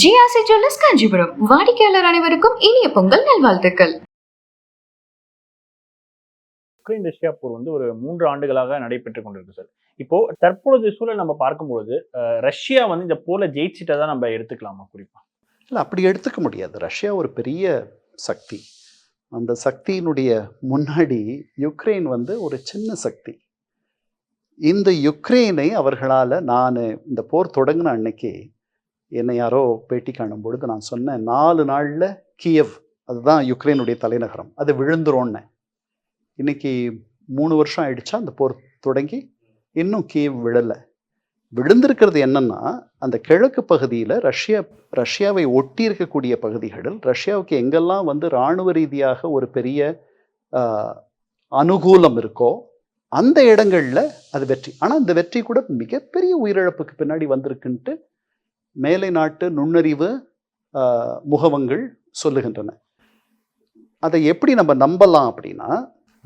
GRC jewellers Kanchipuram வாடிக்கையாளர் அனைவருக்கும் இனிய பொங்கல் நல்வாழ்த்துக்கள். உக்ரைன் ரஷ்யா போர் வந்து ஒரு மூன்று ஆண்டுகளாக நடைபெற்று கொண்டிருக்கு சார் இப்போ தற்பொழுது சூழல் நம்ம பார்க்கும்பொழுது ரஷ்யா வந்து இந்த போர்ல ஜெயிச்சிட்டா தான் நம்ம எடுத்துக்கலாமா குறிப்பா? இல்லை அப்படி எடுத்துக்க முடியாது. ரஷ்யா ஒரு பெரிய சக்தி. அந்த சக்தியினுடைய முன்னாடி யுக்ரைன் வந்து ஒரு சின்ன சக்தி. இந்த யுக்ரைனை அவர்களால் நான் இந்த போர் தொடங்கின அன்னைக்கு என்னை யாரோ பேட்டி காணும் பொழுது நான் சொன்னேன் நாலு நாளில் கியவ் அதுதான் யுக்ரைனுடைய தலைநகரம். அது விழுந்துரும்னு. இன்னைக்கு மூணு வருஷம் ஆயிடுச்சா அந்த போர் தொடங்கி இன்னும் கியவ் விழலை. விழுந்திருக்கிறது என்னன்னா அந்த கிழக்கு பகுதியில் ரஷ்யா ரஷ்யாவை ஒட்டி இருக்கக்கூடிய பகுதிகளில் ரஷ்யாவுக்கு எங்கெல்லாம் வந்து இராணுவ ரீதியாக ஒரு பெரிய அனுகூலம் இருக்கோ அந்த இடங்களில் அது வெற்றி. ஆனால் இந்த வெற்றி கூட மிகப்பெரிய உயிரிழப்புக்கு பின்னாடி வந்திருக்குன்ட்டு மேலை நாட்டு நுண்ணறிவு முகவங்கள் சொல்லுகின்றன. அதை எப்படி நம்ம நம்பலாம் அப்படின்னா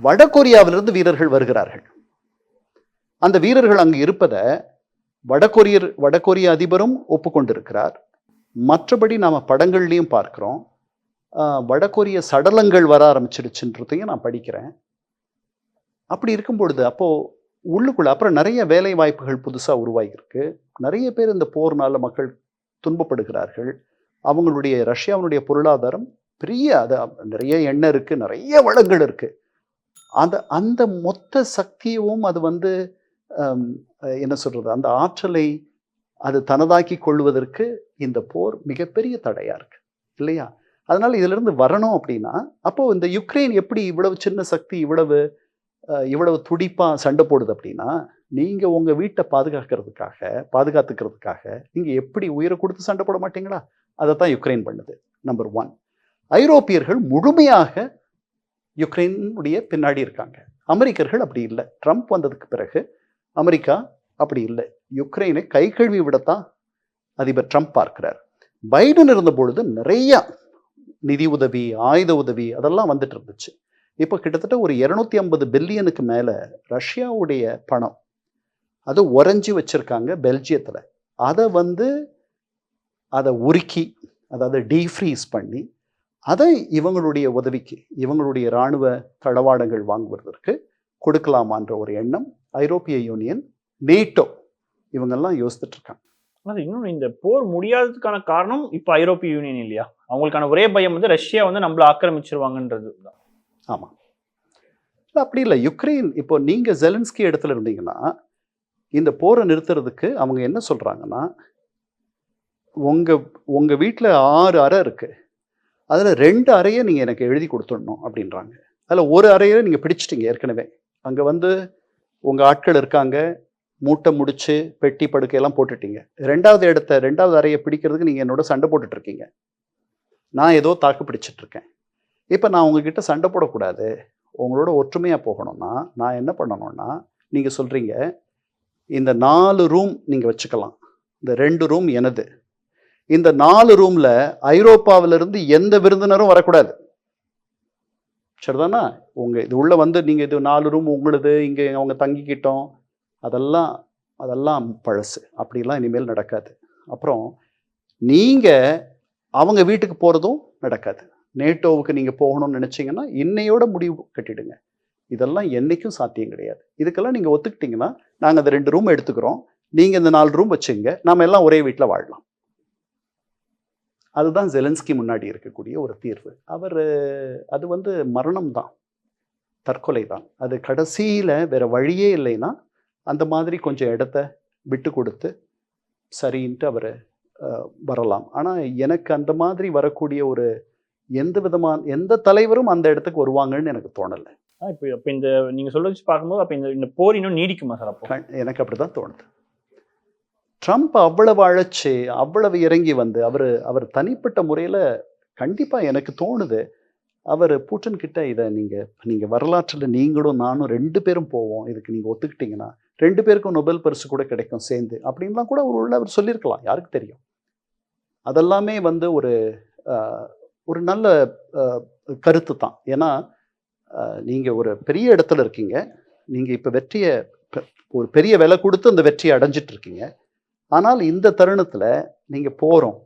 வடகொரியாவிலிருந்து வீரர்கள் வருகிறார்கள். அந்த வீரர்கள் அங்கு இருப்பதை வடகொரியர் வடகொரிய அதிபரும் ஒப்புக்கொண்டிருக்கிறார். மற்றபடி நாம் படங்கள்லையும் பார்க்குறோம். வடகொரிய சடலங்கள் வர ஆரம்பிச்சிருச்சுன்றதையும் நான் படிக்கிறேன். அப்படி இருக்கும் பொழுது அப்போது உள்ளுக்குள்ள அப்புறம் நிறைய வேலை வாய்ப்புகள் புதுசாக உருவாகியிருக்கு. நிறைய பேர் இந்த போர்னால மக்கள் துன்பப்படுகிறார்கள். அவங்களுடைய ரஷ்யாவினுடைய பொருளாதாரம் பெரிய அது நிறைய எண்ணெய் இருக்குது நிறைய வளங்கள் இருக்குது அந்த அந்த மொத்த சக்தியும் அது வந்து என்ன சொல்றது அந்த ஆற்றலை அது தனதாக்கி கொள்வதற்கு இந்த போர் மிகப்பெரிய தடையா இருக்கு இல்லையா? அதனால இதிலிருந்து வரணும் அப்படின்னா அப்போ இந்த யுக்ரைன் எப்படி இவ்வளவு சின்ன சக்தி இவ்வளவு இவ்வளவு துடிப்பா சண்டை போடுது அப்படின்னா நீங்கள் உங்கள் வீட்டை பாதுகாக்கிறதுக்காக பாதுகாத்துக்கிறதுக்காக நீங்கள் எப்படி உயிரை கொடுத்து சண்டை போட மாட்டீங்களா? அதை தான் யுக்ரைன் பண்ணுது நம்பர் ஒன் ஐரோப்பியர்கள் முழுமையாக யுக்ரைனுடைய பின்னாடி இருக்காங்க. அமெரிக்கர்கள் அப்படி இல்லை. ட்ரம்ப் வந்ததுக்கு பிறகு அமெரிக்கா அப்படி இல்லை. யுக்ரைனை கை கழுவி விடத்தான் அதிபர் ட்ரம்ப் பார்க்கிறார். பைடன் இருந்த பொழுது நிறைய நிதி உதவி ஆயுத உதவி அதெல்லாம் வந்துட்டு இருந்துச்சு. இப்போ கிட்டத்தட்ட ஒரு இருநூத்தி ஐம்பது பில்லியனுக்கு மேலே ரஷ்யாவுடைய பணம் அது உறைஞ்சி வச்சிருக்காங்க பெல்ஜியத்தில். அதை வந்து அதை உருக்கி அதாவது டீஃப்ரீஸ் பண்ணி அதை இவங்களுடைய உதவிக்கு இவங்களுடைய இராணுவ தளவாடங்கள் வாங்குவதற்கு கொடுக்கலாமான்ற ஒரு எண்ணம் ஐரோப்பிய யூனியன் நேட்டோ இவங்கெல்லாம் யோசித்துட்டு இருக்காங்க இன்னொன்று இந்த போர் முடியாததுக்கான காரணம் இப்போ ஐரோப்பிய யூனியன் இல்லையா? அவங்களுக்கான ஒரே பயம் வந்து ரஷ்யா வந்து நம்மள ஆக்கிரமிச்சிருவாங்கன்றது தான். ஆமாம் அப்படி இல்லை யுக்ரைன் இப்போ நீங்கள் ஜெலன்ஸ்கி இடத்துல இருந்தீங்கன்னா இந்த போரை நிறுத்துறதுக்கு அவங்க என்ன சொல்கிறாங்கன்னா உங்கள் உங்கள் வீட்டில் ஆறு அறை இருக்குது அதில் ரெண்டு அறையை நீங்கள் எனக்கு எழுதி கொடுத்துடணும் அப்படின்றாங்க. அதில் ஒரு அறையை நீங்கள் பிடிச்சிட்டீங்க ஏற்கனவே. அங்கே வந்து உங்கள் ஆட்கள் இருக்காங்க மூட்டை முடிச்சு பெட்டி படுக்கையெல்லாம் போட்டுட்டீங்க. ரெண்டாவது இடத்த ரெண்டாவது அறையை பிடிக்கிறதுக்கு நீங்கள் என்னோட சண்டை போட்டுட்ருக்கீங்க நான் ஏதோ தாக்கு பிடிச்சிட்டு இருக்கேன். இப்போ நான் உங்ககிட்ட சண்டை போடக்கூடாது. உங்களோட ஒற்றுமையாக போகணும்னா நான் என்ன பண்ணணும்னா நீங்கள் சொல்கிறீங்க இந்த நாலு ரூம் நீங்கள் வச்சுக்கலாம். இந்த ரெண்டு ரூம் எனது. இந்த நாலு ரூமில் ஐரோப்பாவிலிருந்து எந்த விருந்தினரும் வரக்கூடாது. சரிதானா? உங்கள் இது உள்ளே வந்து நீங்கள் இது நாலு ரூம் உங்களுது இங்கே அவங்க தங்கிக்கிட்டோம். அதெல்லாம் அதெல்லாம் பழசு. அப்படிலாம் இனிமேல் நடக்காது. அப்புறம் நீங்கள் அவங்க வீட்டுக்கு போகிறதும் நடக்காது. நேட்டோவுக்கு நீங்கள் போகணும்னு நினச்சிங்கன்னா இன்னையோட முடிவு கட்டிடுங்க. இதெல்லாம் என்றைக்கும் சாத்தியம் கிடையாது. இதுக்கெல்லாம் நீங்கள் ஒத்துக்கிட்டிங்கன்னா நாங்கள் அந்த ரெண்டு ரூம் எடுத்துக்கிறோம். நீங்கள் இந்த நாலு ரூம் வச்சுங்க நாம எல்லாம் ஒரே வீட்டில் வாழலாம். அதுதான் ஜெலன்ஸ்கி முன்னாடி இருக்கக்கூடிய ஒரு தீர்வு. அவர் அது வந்து மரணம் தான். தற்கொலை தான். அது கடைசியில் வேறு வழியே இல்லைன்னா அந்த மாதிரி கொஞ்சம் இடத்த விட்டு கொடுத்து சரின்ட்டு அவர் வரலாம். ஆனால் எனக்கு அந்த மாதிரி வரக்கூடிய ஒரு எந்த விதமான எந்த தலைவரும் அந்த இடத்துக்கு வருவாங்கன்னு எனக்கு தோணலை. இப்போ இப்போ இந்த நீங்கள் சொல்ல வச்சு பார்க்கும்போது அப்போ இந்த இந்த போர் இன்னும் நீடிக்குமா சார் அப்போ? எனக்கு அப்படி தான் தோணுது. ட்ரம்ப் அவ்வளவு அழைச்சு அவ்வளவு இறங்கி வந்து அவர் அவர் தனிப்பட்ட முறையில் கண்டிப்பாக எனக்கு தோணுது. அவர் பூட்டன் கிட்ட இதை நீங்கள் நீங்கள் வரலாற்றில் நீங்களும் நானும் ரெண்டு பேரும் போவோம். இதுக்கு நீங்கள் ஒத்துக்கிட்டீங்கன்னா ரெண்டு பேருக்கும் நொபெல் பரிசு கூட கிடைக்கும் சேர்ந்து. அப்படின்லாம் கூட ஒரு உள்ள அவர் சொல்லியிருக்கலாம் யாருக்கு தெரியும்? அதெல்லாமே வந்து ஒரு ஒரு நல்ல கருத்து தான் ஏன்னா நீங்கள் ஒரு பெரிய இடத்துல இருக்கீங்க. நீங்கள் இப்போ வெற்றியை ஒரு பெரிய விலை கொடுத்து அந்த வெற்றியை அடைஞ்சிட்டு இருக்கீங்க. ஆனால் இந்த தருணத்தில் நீங்கள் போகிறோம்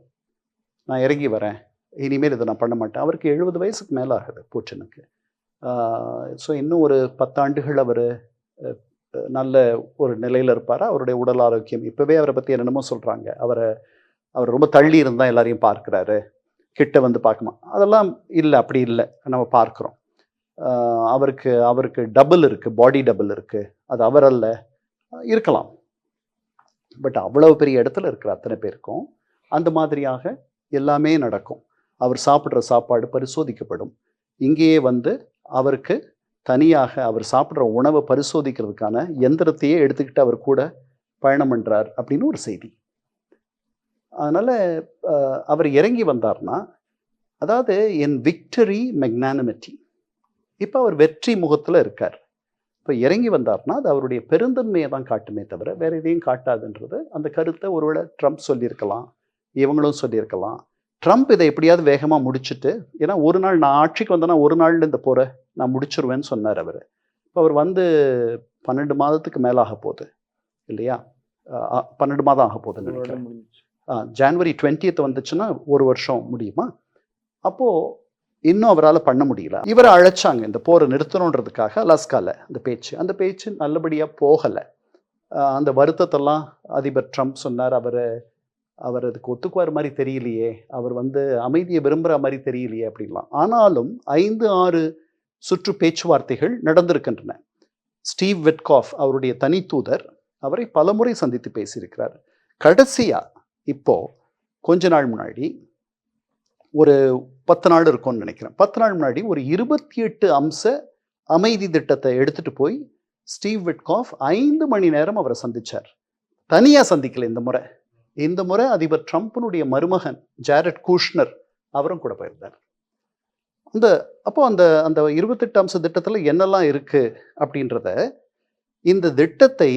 நான் இறங்கி வரேன். இனிமேல் இதை நான் பண்ண மாட்டேன். அவருக்கு எழுபது வயசுக்கு மேலே ஆகுது பூச்சனுக்கு ஸோ இன்னும் ஒரு பத்தாண்டுகள் அவர் நல்ல ஒரு நிலையில் இருப்பார். அவருடைய உடல் ஆரோக்கியம் இப்போவே அவரை பற்றி என்னென்னமோ சொல்கிறாங்க அவரை அவர் ரொம்ப தள்ளி இருந்தால் எல்லாரையும் பார்க்குறாரு. கிட்ட வந்து பார்க்குமா அதெல்லாம் இல்லை அப்படி இல்லை. நம்ம பார்க்குறோம். அவருக்கு அவருக்கு டபுள் இருக்குது பாடி டபுள் இருக்குது அது அவர் அல்ல. இருக்கலாம். பட் அவ்வளவு பெரிய இடத்துல இருக்கிற அத்தனை பேருக்கும் அந்த மாதிரியாக எல்லாமே நடக்கும். அவர் சாப்பிட்ற சாப்பாடு பரிசோதிக்கப்படும். இங்கேயே வந்து அவருக்கு தனியாக அவர் சாப்பிட்ற உணவை பரிசோதிக்கிறதுக்கான எந்திரத்தையே எடுத்துக்கிட்டு அவர் கூட பயணம் பண்ணுறார் அப்படின்னு ஒரு செய்தி. அதனால் அவர் இறங்கி வந்தார்னா அதாவது என் விக்டரி மெக்னானிமிட்டி இப்போ அவர் வெற்றி முகத்தில் இருக்கார். இப்போ இறங்கி வந்தார்னா அது அவருடைய பெருந்தன்மையை தான் காட்டுமே தவிர வேற எதையும் காட்டாதுன்றது அந்த கருத்தை ஒருவேளை ட்ரம்ப் சொல்லியிருக்கலாம் இவங்களும் சொல்லியிருக்கலாம். ட்ரம்ப் இதை எப்படியாவது வேகமாக முடிச்சுட்டு ஏன்னா ஒரு நாள் நான் ஆட்சிக்கு வந்தேன்னா ஒரு நாளில் இந்த போரை நான் முடிச்சிருவேன்னு சொன்னார் அவர். இப்போ அவர் வந்து பன்னெண்டு மாதத்துக்கு மேலே ஆக போகுது இல்லையா? பன்னெண்டு மாதம் ஆக போகுதுன்னு நினைக்கிறேன். ஜான்வரி டுவெண்ட்டியத் வந்துச்சுன்னா ஒரு வருஷம் முடியுமா? அப்போது இன்னும் அவரால் பண்ண முடியல. இவரை அழைச்சாங்க. இந்த போரை நிறுத்தணுன்றதுக்காக அலாஸ்கால அந்த பேச்சு. அந்த பேச்சு நல்லபடியாக போகலை. அந்த வருத்தத்தெல்லாம் அதிபர் ட்ரம்ப் சொன்னார். அவர் அவர் அதுக்கு ஒத்துக்குவார் மாதிரி தெரியலையே. அவர் வந்து அமைதியை விரும்புகிற மாதிரி தெரியலையே அப்படின்லாம். ஆனாலும் ஐந்து ஆறு சுற்று பேச்சுவார்த்தைகள் நடந்திருக்கின்றன. ஸ்டீவ் வெட்காஃப் அவருடைய தனி தூதர் அவரை பலமுறை சந்தித்து பேசியிருக்கிறார். கடைசியா இப்போ கொஞ்ச நாள் முன்னாடி ஒரு பத்து நாள் இருக்கும்னு நினைக்கிறேன். பத்து நாள் முன்னாடி ஒரு இருபத்தி எட்டு அம்ச அமைதி திட்டத்தை எடுத்துட்டு போய் ஸ்டீவ் விட்காஃப் ஐந்து மணி நேரம் அவரை சந்திச்சார். தனியாக சந்திக்கல இந்த முறை. இந்த முறை அதிபர் ட்ரம்ப்பினுடைய மருமகன் ஜாரட் கூஷ்னர் அவரும் கூட போயிருந்தார். அந்த அப்போ அந்த அந்த இருபத்தெட்டு அம்ச திட்டத்தில் என்னெல்லாம் இருக்குது அப்படின்றத இந்த திட்டத்தை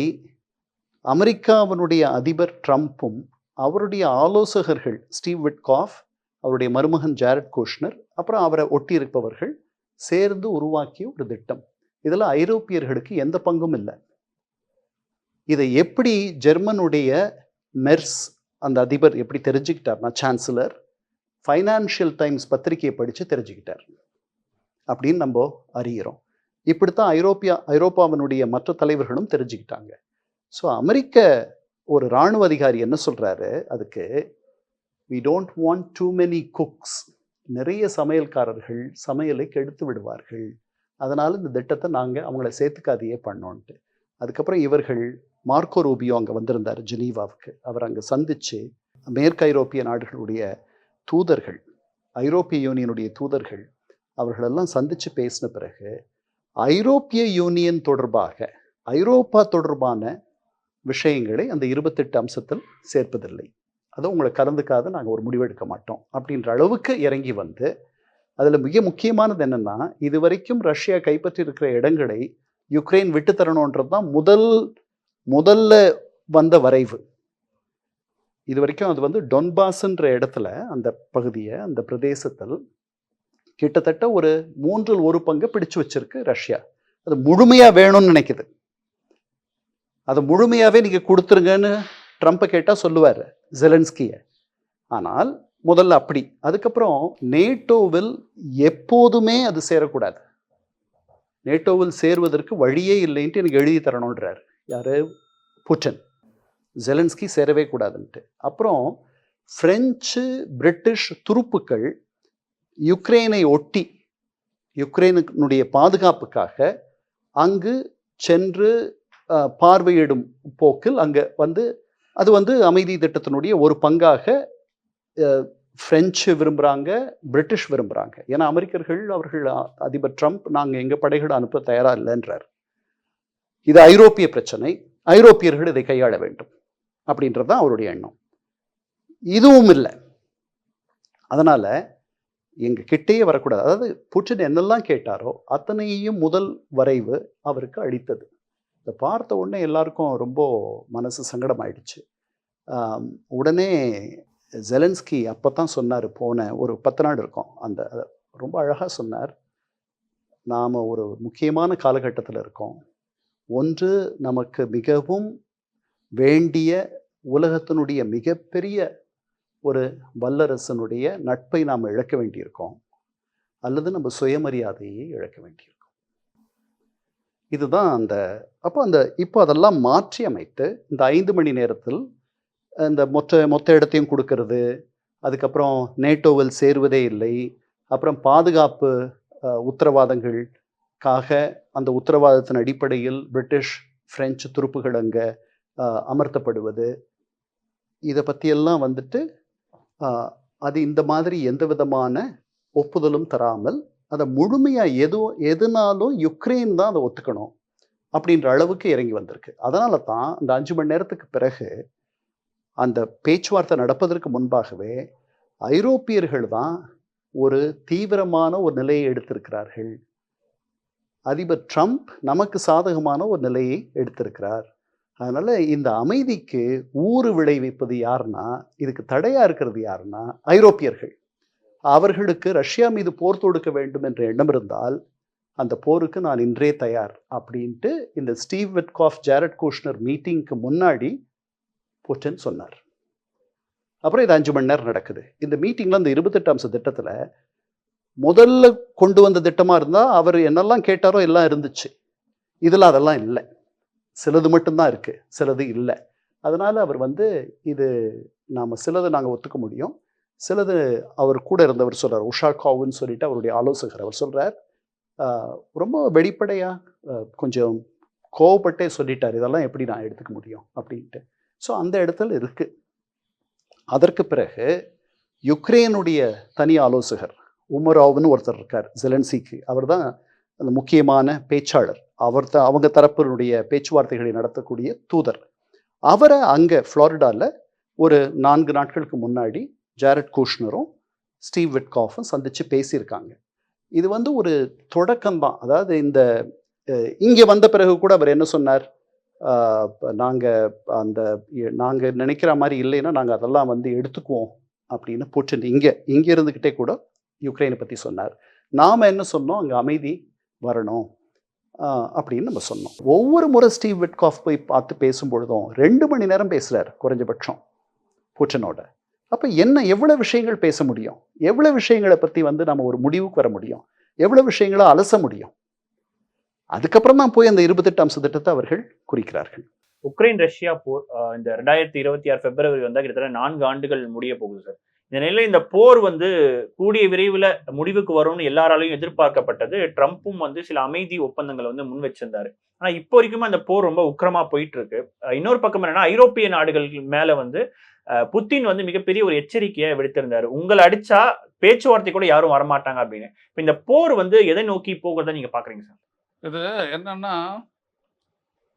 அமெரிக்காவினுடைய அதிபர் ட்ரம்ப்பும் அவருடைய ஆலோசகர்கள் ஸ்டீவ் விட்காஃப் அவருடைய மருமகன் ஜாரட் கோஷ்னர் அப்புறம் அவரை ஒட்டி இருப்பவர்கள் சேர்ந்து உருவாக்கிய ஒரு திட்டம். இதில் ஐரோப்பியர்களுக்கு எந்த பங்கும் இல்லை. இதை எப்படி ஜெர்மனுடைய மெர்ஸ் அந்த அதிபர் எப்படி தெரிஞ்சுக்கிட்டார்னா சான்சலர் ஃபைனான்ஷியல் டைம்ஸ் பத்திரிகையை படித்து தெரிஞ்சுக்கிட்டார். அப்படின்னு நம்ம அறிகிறோம். இப்படித்தான் ஐரோப்பியா ஐரோப்பாவினுடைய மற்ற தலைவர்களும் தெரிஞ்சுக்கிட்டாங்க. ஸோ அமெரிக்க ஒரு இராணுவ அதிகாரி என்ன சொல்றாரு? அதுக்கு we don't want too many cooks நிறைய சமையல்காரர்கள் சமையலை கெடுத்து விடுவார்கள். அதனால் இந்த திட்டத்தை நாங்கள் அவங்கள சேர்த்துக்காதையே பண்ணோன்ட்டு. அதுக்கப்புறம் இவர்கள் மார்க்கோ ரூபியோ அங்கே வந்திருந்தார் ஜெனீவாவுக்கு. அவர் அங்கே சந்தித்து மேற்கு ஐரோப்பிய நாடுகளுடைய தூதர்கள் ஐரோப்பிய யூனியனுடைய தூதர்கள் அவர்களெல்லாம் சந்தித்து பேசின பிறகு ஐரோப்பிய யூனியன் தொடர்பாக ஐரோப்பா தொடர்பான விஷயங்களை அந்த இருபத்தெட்டு அம்சத்தில் சேர்ப்பதில்லை. அதை உங்களை கலந்துக்காத நாங்கள் ஒரு முடிவெடுக்க மாட்டோம். அப்படின்ற அளவுக்கு இறங்கி வந்து அதில் மிக முக்கியமானது என்னென்னா இது வரைக்கும் ரஷ்யா கைப்பற்றி இருக்கிற இடங்களை யுக்ரைன் விட்டு தரணுன்றது தான் முதல் முதல்ல வந்த வரைவு. இது வரைக்கும் அது வந்து டொன்பாஸ்ன்ற இடத்துல அந்த பகுதியை அந்த பிரதேசத்தில் கிட்டத்தட்ட ஒரு மூன்றில் ஒரு பங்கு பிடிச்சு வச்சிருக்கு ரஷ்யா. அது முழுமையாக வேணும்னு நினைக்குது. அதை முழுமையாகவே நீங்கள் கொடுத்துருங்கன்னு ட்ரம்ப்பை கேட்டால் சொல்லுவார். ஜெலன்ஸ்கியை. ஆனால் முதல்ல அப்படி. அதுக்கப்புறம் நேட்டோவில் எப்போதுமே அது சேரக்கூடாது. நேட்டோவில் சேருவதற்கு வழியே இல்லைன்ட்டு எனக்கு எழுதி தரணுன்றார். யார்? புட்டன். ஜெலன்ஸ்கி சேரவே கூடாதுன்ட்டு. அப்புறம் பிரெஞ்சு பிரிட்டிஷ் துருப்புக்கள் யுக்ரைனை ஒட்டி யுக்ரைனுடைய பாதுகாப்புக்காக அங்கு சென்று பார்வையிடும் போக்கில் அங்கே வந்து அது வந்து அமைதி திட்டத்தினுடைய ஒரு பங்காக ஃப்ரெஞ்சு விரும்புகிறாங்க பிரிட்டிஷ் விரும்புகிறாங்க ஏன்னா அமெரிக்கர்கள் அவர்கள் அதிபர் ட்ரம்ப் நாங்கள் எங்கள் படைகளை அனுப்ப தயாராக இல்லைன்றார். இது ஐரோப்பிய பிரச்சனை. ஐரோப்பியர்கள் இதை கையாள வேண்டும். அப்படின்றது தான் அவருடைய எண்ணம். இதுவும் இல்லை. அதனால் எங்கள் கிட்டேயே வரக்கூடாது. அதாவது புட்டின் என்னெல்லாம் கேட்டாரோ அத்தனையும் முதல் வரைவு அவருக்கு அளித்தது. இதை பார்த்த உடனே எல்லாருக்கும் ரொம்ப மனசு சங்கடமாயிடுச்சு. உடனே ஜெலன்ஸ்கி அப்போ தான் சொன்னார் போன ஒரு பத்து நாள் இருக்கும். அந்த ரொம்ப அழகாக சொன்னார். நாம் ஒரு முக்கியமான காலகட்டத்தில் இருக்கோம். ஒன்று நமக்கு மிகவும் வேண்டிய உலகத்தினுடைய மிகப்பெரிய ஒரு வல்லரசனுடைய நட்பை நாம் இழக்க வேண்டியிருக்கோம். அல்லது நம்ம சுயமரியாதையை இழக்க வேண்டியிருக்கோம். இதுதான் அந்த அப்போ அந்த இப்போ அதெல்லாம் மாற்றி அமைத்து இந்த ஐந்து மணி நேரத்தில் இந்த மொத்த மொத்த இடத்தையும் கொடுக்கறது அதுக்கப்புறம் நேட்டோவில் சேருவதே இல்லை அப்புறம் பாதுகாப்பு அஹ், உத்தரவாதங்களுக்காக அந்த உத்தரவாதத்தின் அடிப்படையில் பிரிட்டிஷ் பிரெஞ்சு துருப்புகள் அங்கே அமர்த்தப்படுவது. இதை பற்றியெல்லாம் வந்துட்டு அது இந்த மாதிரி எந்த விதமான ஒப்புதலும் தராமல் அதை முழுமையாக எது எதுனாலும் யுக்ரைன் தான் அதை ஒத்துக்கணும் அப்படின்ற அளவுக்கு இறங்கி வந்திருக்கு. அதனால தான் அந்த அஞ்சு மணி நேரத்துக்கு பிறகு அந்த பேச்சுவார்த்தை நடப்பதற்கு முன்பாகவே ஐரோப்பியர்கள் தான் ஒரு தீவிரமான ஒரு நிலையை எடுத்திருக்கிறார்கள். அதிபர் ட்ரம்ப் நமக்கு சாதகமான ஒரு நிலையை எடுத்திருக்கிறார். அதனால் இந்த அமைதிக்கு ஊறு விளைவிப்பது யாருன்னா இதுக்கு தடையாக இருக்கிறது யாருன்னா ஐரோப்பியர்கள். அவர்களுக்கு ரஷ்யா மீது போர் தொடுக்க வேண்டும் என்ற எண்ணம் இருந்தால் அந்த போருக்கு நான் இன்றே தயார் அப்படின்ட்டு இந்த ஸ்டீவ் வெட்காஃப் ஜாரட் கோஷ்னர் மீட்டிங்க்கு முன்னாடி புட்டின் சொன்னார். அப்புறம் இது அஞ்சு மணி நேரம் நடக்குது. இந்த மீட்டிங்கில் அந்த இருபத்தெட்டு அம்ச திட்டத்தில் முதல்ல கொண்டு வந்த திட்டமாக இருந்தால் அவர் என்னெல்லாம் கேட்டாரோ எல்லாம் இருந்துச்சு. இதில் அதெல்லாம் இல்லை. சிலது மட்டும்தான் இருக்குது சிலது இல்லை. அதனால் அவர் வந்து இது நாம் சிலது நாங்கள் ஒத்துக்க முடியும். சிலது அவர் கூட இருந்தவர் சொல்கிறார் உஷா காவுன்னு சொல்லிட்டு அவருடைய ஆலோசகர் அவர் சொல்கிறார் ரொம்ப வெளிப்படையாக கொஞ்சம் கோவப்பட்டே சொல்லிட்டார் இதெல்லாம் எப்படி நான் எடுத்துக்க முடியும் அப்படின்ட்டு. ஸோ அந்த இடத்துல இருக்குது அதற்கு பிறகு யுக்ரைனுடைய தனி ஆலோசகர் உமராவ்னு ஒருத்தர் இருக்கார் ஜெலன்சிக்கு அவர் தான் அந்த முக்கியமான பேச்சாளர். அவர் த அவங்க தரப்பினுடைய பேச்சுவார்த்தைகளை நடத்தக்கூடிய தூதர். அவரை அங்கே ஃப்ளாரிடாவில் ஒரு நான்கு நாட்களுக்கு முன்னாடி ஜாரட் கூஷ்னரும் ஸ்டீவ் விட்காஃபும் சந்தித்து பேசியிருக்காங்க. இது வந்து ஒரு தொடக்கம்தான். அதாவது இந்த இங்கே வந்த பிறகு கூட அவர் என்ன சொன்னார்? நாங்கள் அந்த நாங்கள் நினைக்கிற மாதிரி இல்லைன்னா நாங்கள் அதெல்லாம் வந்து எடுத்துக்குவோம் அப்படின்னு போட்டு இங்கே இங்கே இருந்துக்கிட்டே கூட யுக்ரைனை பற்றி சொன்னார். நாம் என்ன சொன்னோம்? அங்கே அமைதி வரணும் அப்படின்னு நம்ம சொன்னோம். ஒவ்வொரு முறை ஸ்டீவ் விட்காஃப் போய் பார்த்து பேசும்பொழுதும் ரெண்டு மணி நேரம் பேசுகிறார் குறைஞ்சபட்சம் புட்டினோட. அப்போ என்ன எவ்வளோ விஷயங்கள் பேச முடியும்? எவ்வளோ விஷயங்களை பற்றி வந்து நம்ம ஒரு முடிவுக்கு வர முடியும்? எவ்வளோ விஷயங்களை அலச முடியும்? அதுக்கப்புறம் தான் போய் அந்த இருபத்தெட்டு அம்ச திட்டத்தை அவர்கள் குறிக்கிறார்கள். உக்ரைன் ரஷ்யா போர் இந்த ரெண்டாயிரத்தி இருபத்தி ஆறு பிப்ரவரி வந்தால் கிட்டத்தட்ட நான்கு ஆண்டுகள் முடிய போகுது சார். இந்த நிலையில் இந்த போர் வந்து கூடிய விரைவில் முடிவுக்கு வரும்னு எல்லாராலையும் எதிர்பார்க்கப்பட்டது. ட்ரம்ப்பும் வந்து சில அமைதி ஒப்பந்தங்களை வந்து முன் வச்சிருந்தாரு. ஆனா இப்போ வரைக்குமே அந்த போர் ரொம்ப உக்கிரமா போயிட்டு இருக்கு. இன்னொரு பக்கம் என்னன்னா ஐரோப்பிய நாடுகள் மேல வந்து புத்தின் வந்து மிகப்பெரிய ஒரு எச்சரிக்கையை விடுத்திருந்தார். உங்களை அடிச்சா பேச்சுவார்த்தை கூட யாரும் வரமாட்டாங்க அப்படின்னு. இப்போ இந்த போர் வந்து எதை நோக்கி போகிறத நீங்க பாக்குறீங்க சார்? இது என்னன்னா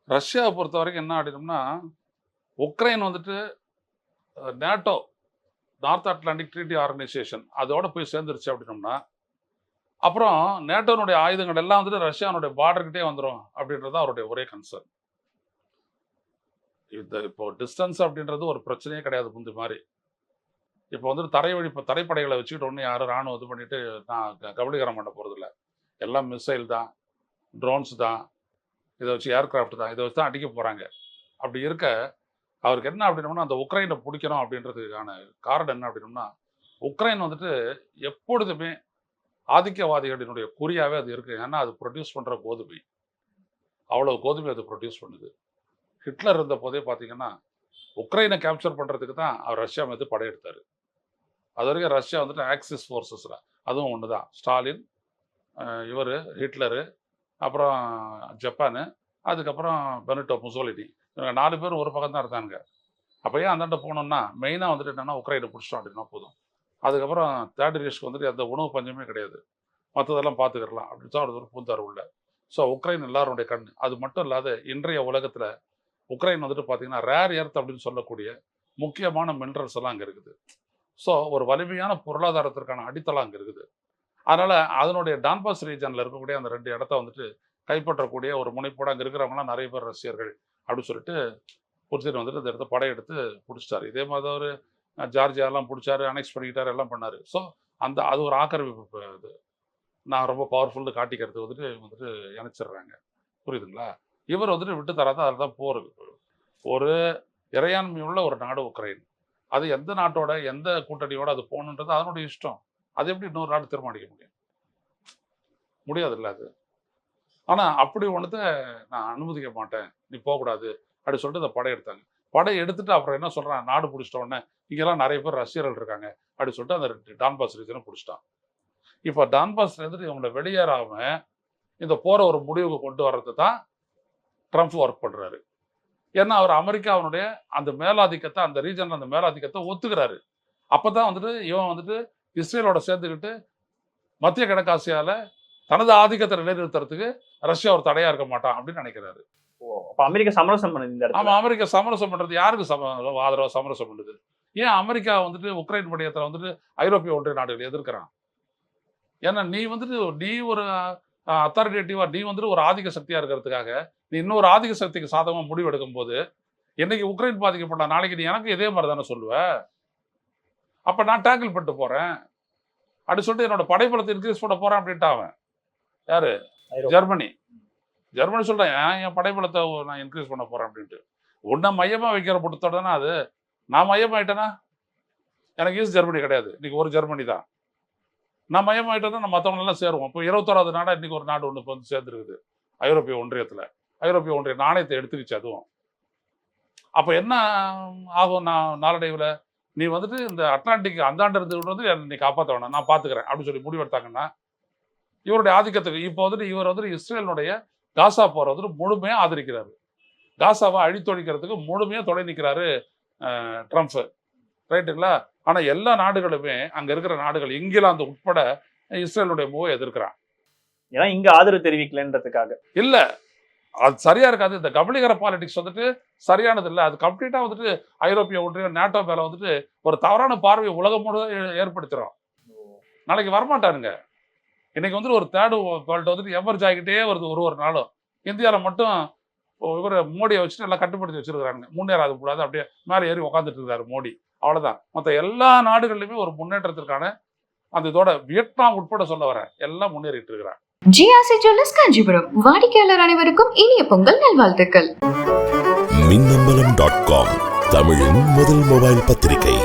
ரஷ்யாவை பொறுத்த வரைக்கும் என்ன ஆடினோம்னா உக்ரைன் வந்துட்டு NATO north Atlantic treaty organisation அதோட போய் சேர்ந்துருச்சு அப்படின்னோம்னா அப்புறம் நேட்டோனுடைய ஆயுதங்கள் எல்லாம் வந்துட்டு ரஷ்யானுடைய பார்டர்கிட்டே வந்துடும் அப்படின்றது அவருடைய ஒரே கன்சர்ன் இந்த இப்போ டிஸ்டன்ஸ் அப்படின்றது ஒரு பிரச்சனையே கிடையாது முந்தி மாதிரி. இப்போ வந்துட்டு தரை வழி இப்போ தரைப்படைகளை வச்சுக்கிட்டு ஒன்று யாரும் ராணுவம் இது பண்ணிட்டு நான் க- கபலீகரம் பண்ண போகிறதில்ல எல்லாம் மிசைல் தான் ட்ரோன்ஸ் தான் இதை வச்சு ஏர்கிராஃப்ட் தான் இதை வச்சு தான் அடிக்க போகிறாங்க அப்படி இருக்க அவருக்கு என்ன அப்படின்னோம்னா அந்த உக்ரைனை பிடிக்கணும் அப்படின்றதுக்கான காரணம் என்ன அப்படின்னோம்னா உக்ரைன் வந்துட்டு எப்பொழுதுமே ஆதிக்கவாதிகளினுடைய குறியாவே அது இருக்குது ஏன்னா அது ப்ரொடியூஸ் பண்ணுற கோதுமை. அவ்வளோ கோதுமை அது ப்ரொடியூஸ் பண்ணுது. ஹிட்லர் இருந்த போதே பார்த்தீங்கன்னா உக்ரைனை கேப்சர் பண்ணுறதுக்கு தான் அவர் ரஷ்யா மீது படையெடுத்தார் அது வரைக்கும் ரஷ்யா வந்துட்டு ஆக்சிஸ் ஃபோர்ஸஸில் அதுவும் ஒன்று தான் ஸ்டாலின் இவர் ஹிட்லரு அப்புறம் ஜப்பானு அதுக்கப்புறம் பெனிட்டோ முசோலினி. இவங்க நாலு பேர் ஒரு பக்கம் தான் இருந்தாங்க அப்போ ஏன் அந்தாண்ட போனோம்னா மெயினாக வந்துட்டு என்னன்னா உக்ரைனை பிடிச்சிட்டோம் அப்படின்னா போதும். அதுக்கப்புறம் தேர்ட் ரேஷ்க்கு வந்துட்டு எந்த உணவு பஞ்சமே கிடையாது. மற்றதெல்லாம் பார்த்துக்கிடலாம் அப்படின்னு தான் ஒரு பூந்தார் உள்ள. ஸோ உக்ரைன் எல்லாருடைய கண். அது மட்டும் இல்லாத இன்றைய உலகத்தில் உக்ரைன் வந்துட்டு பார்த்தீங்கன்னா ரேர் எர்த் அப்படின்னு சொல்லக்கூடிய முக்கியமான மினரல்ஸ் எல்லாம் அங்கே இருக்குது. ஸோ ஒரு வலிமையான பொருளாதாரத்திற்கான அடித்தளம் அங்கே இருக்குது. அதனால் அதனுடைய டான்பாஸ் ரீஜனில் இருக்கக்கூடிய அந்த ரெண்டு இடத்த வந்துட்டு கைப்பற்றக்கூடிய ஒரு முனைப்போடு அங்கே இருக்கிறவங்களாம் நிறைய பேர் ரஷ்யர்கள் அப்படின்னு சொல்லிட்டு புடிச்சிட்டு வந்துட்டு இந்த இடத்த படையெடுத்து பிடிச்சிட்டாரு. இதே மாதிரி ஒரு ஜார்ஜியாலாம் பிடிச்சாரு அனெக்ஸ் பண்ணிக்கிட்டாரு எல்லாம் பண்ணார். ஸோ அந்த அது ஒரு ஆக்கிரமிப்பு இது. நான் ரொம்ப பவர்ஃபுல்னு காட்டிக்கிறது வந்துட்டு வந்துட்டு இணைச்சிடுறாங்க. புரியுதுங்களா? இவர் வந்துட்டு விட்டு தராத அதில் தான் போர். ஒரு இறையாண்மை உள்ள ஒரு நாடு உக்ரைன். அது எந்த நாட்டோட எந்த கூட்டணியோட அது போகணுன்றது அதனுடைய இஷ்டம். அது எப்படி இன்னொரு நாடு தீர்மானிக்க முடியும்? முடியாதுல்ல அது. ஆனால் அப்படி ஒன்றத நான் அனுமதிக்க மாட்டேன். நீ போகக்கூடாது. அப்படி சொல்லிட்டு இந்த படை எடுத்தாங்க. படை எடுத்துட்டு அப்புறம் என்ன சொல்கிறான் நாடு பிடிச்சிட்ட உடனே இங்கெல்லாம் நிறைய பேர் ரஷ்யர்கள் இருக்காங்க. அப்படி சொல்லிட்டு அந்த டான்பாஸ் ரீஜனை பிடிச்சிட்டான். இப்போ டான்பாஸ்லேருந்து இவங்களை வெளியேறாமல் இந்த போரை ஒரு முடிவுக்கு கொண்டு வர்றது தான் ட்ரம்ப் ஒர்க் பண்றாரு. ஏன்னா அவர் அமெரிக்காவினுடைய அந்த மேலாதிக்கத்தை அந்த ரீஜன்ல அந்த மேலாதிக்கத்தை ஒத்துக்கிறாரு. அப்பதான் வந்துட்டு இவன் வந்துட்டு இஸ்ரேலோட சேர்ந்துக்கிட்டு மத்திய கிழக்காசியால தனது ஆதிக்கத்தை நிலைநிறுத்துறதுக்கு ரஷ்யா ஒரு தடையா இருக்க மாட்டான் அப்படின்னு நினைக்கிறாரு. அப்ப அமெரிக்கா சமரசம் பண்ணுது இந்த இடத்துல. ஆமா அமெரிக்கா சமரசம் பண்றது யாருக்கு சம ஆதரவா சமரசம் பண்ணுது ஏன் அமெரிக்கா வந்துட்டு உக்ரைன் படையத்தில் வந்துட்டு ஐரோப்பிய ஒன்றிய நாடுகள் எதிர்க்கிறான்? ஏன்னா நீ வந்துட்டு நீ ஒரு அத்தாரிட்டேட்டிவா நீ வந்துட்டு ஒரு ஆதிக்க சக்தியா இருக்கிறதுக்காக நீ இன்னொரு ஆதிக்க சக்திக்கு சாதகமா முடிவு எடுக்கும் போது என்னைக்கு உக்ரைன் பாதிக்கப்பட்ட நாளைக்கு நீ எனக்கு இதே மாதிரி தானே சொல்லுவ? அப்ப நான் டேக்கிள் பண்ணிட்டு போறேன். அப்படி சொல்லிட்டு என்னோட படைபலத்தை இன்க்ரீஸ் பண்ண போறேன் அப்படின்ட்டு அவன். யாரு. ஜெர்மனி. ஜெர்மனி சொல்றேன் ஏன் என் படைபலத்தை நான் இன்க்ரீஸ் பண்ண போறேன் அப்படின்ட்டு. உன்னை மையமா வைக்கிற பொறுத்தோட தானே அது. நான் மையமாயிட்டேனா? எனக்கு ஈஸ்ட் ஜெர்மனி கிடையாது. இன்னைக்கு ஒரு ஜெர்மனி தான். நான் மையமாயிட்டேன்னா தான் நம்ம மற்றவங்களெல்லாம் சேருவோம். இப்போ இருபத்தோராது நாடாக இன்றைக்கி ஒரு நாடு ஒன்று வந்து சேர்ந்துருக்குது. ஐரோப்பிய ஒன்றியத்தில். ஐரோப்பிய ஒன்றிய நாணயத்தை எடுத்துக்கிச்சு அதுவும். அப்போ என்ன ஆகும் நான் நாளடைவில்? நீ வந்துட்டு இந்த அட்லாண்டிக் அந்தாண்டு இருந்து வந்து என்னை நீ காப்பாற்ற வேணாம் நான் பார்த்துக்கிறேன் அப்படின்னு சொல்லி முடிவெடுத்தாங்கன்னா இவருடைய ஆதிக்கத்துக்கு இப்போ வந்துட்டு இவர் வந்துட்டு இஸ்ரேலினுடைய காசா போகிற வந்துட்டு முழுமையாக ஆதரிக்கிறாரு. காசாவை அழித்தொழிக்கிறதுக்கு முழுமையாக தொலை நிற்கிறாரு ட்ரம்ப். ரைட்டுங்களா ஆனால் எல்லா நாடுகளுமே அங்கே இருக்கிற நாடுகள் இங்கிலாந்து உட்பட இஸ்ரேலுடைய மூவை எதிர்க்கிறான் ஏன்னா இங்க ஆதரவு தெரிவிக்கலன்றதுக்காக. இல்லை அது சரியா இருக்காது. இந்த கபலீகர பாலிடிக்ஸ் வந்துட்டு சரியானது இல்லை. அது கம்ப்ளீட்டா வந்துட்டு ஐரோப்பிய ஒன்றியம் நேட்டோ மேல வந்துட்டு ஒரு தவறான பார்வையை உலகம் முழுவதும் ஏ- ஏற்படுத்துறோம். நாளைக்கு வரமாட்டானுங்க. இன்னைக்கு வந்துட்டு ஒரு தேர்டு வேர்ல்டு வந்துட்டு எமர்ஜ் ஆகிட்டே வருது ஒரு ஒரு நாளும். இந்தியாவில் மட்டும் இவர் மோடியை வச்சுட்டு எல்லாம் கட்டுப்படுத்தி வச்சிருக்கிறாங்க முன்னேறாது கூடாது அப்படியே மேலே ஏறி உட்காந்துட்டு இருக்காரு மோடி. அவ்வளவுதான். மற்ற எல்லா நாடுகள்லையுமே ஒரு முன்னேற்றத்திற்கான அந்த இதோட வியட்நாம் உட்பட சொல்ல வரேன் எல்லாம் முன்னேறிட்டு இருக்கிறாங்க. ஜிஆர்சி ஜுவல்லர்ஸ் காஞ்சிபுரம் வாடிக்கையாளர் அனைவருக்கும் இனிய பொங்கல் நல்வாழ்த்துக்கள். மின்னம்பலம் டாட் காம் தமிழின் முதல் மொபைல் பத்திரிகை.